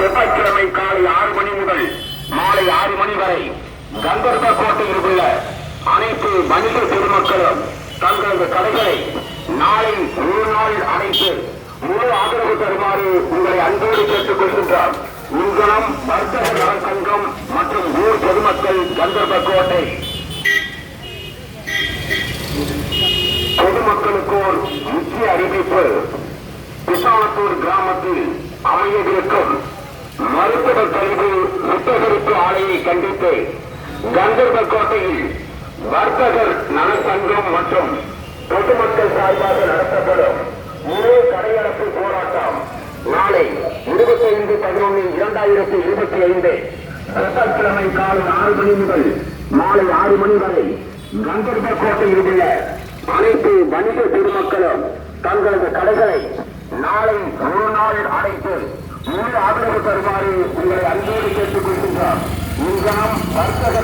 செவ்வாய்க்கிழமை காலை ஆறு மணி முதல் மாலை ஆறு மணி வரை கந்தர்ப கோட்டையில் உள்ள அனைத்து வணிக பெருமக்களும் தங்களது கடைகளை நாளை ஒரு நாள் அனைத்து முழு ஆதரவு தருமாறு உங்களை அன்போடு கேட்டுக் கொள்கின்றார். உங்களம் வர்த்தக நல சங்கம் மற்றும் ஊர் பொதுமக்கள் கந்தர்ப கோட்டை. பொதுமக்களுக்கு ஒரு முக்கிய அறிவிப்பு. பிசானத்தூர் கிராமத்தில் அமைய கோட்டை கழிவு சுத்திகரிப்பு ஆலையை கண்டித்து கந்தர்வ கோட்டையில் வர்த்தகர் நலசங்கம் மற்றும் பொதுமக்கள் சார்பாக நடத்தப்படும் முழு கடையடைப்பு போராட்டம் நாளை இருபத்தி ஐந்து பதினொன்று இரண்டாயிரத்தி இருபத்தி ஐந்து. செவ்வாய்க்கிழமை காலை ஆறு மணி முதல் மாலை ஆறு மணி வரை கந்தர்ப கோட்டையில் உள்ள அனைத்து வணிக பெருமக்களும் தங்களது கடைகளை நாளை ஒரு நாள் அடைத்து முழு ஆதரவு தருமாறு உங்களை அன்போடு கேட்டுக் கொள்கின்றார் இன்றாம் வர்த்தக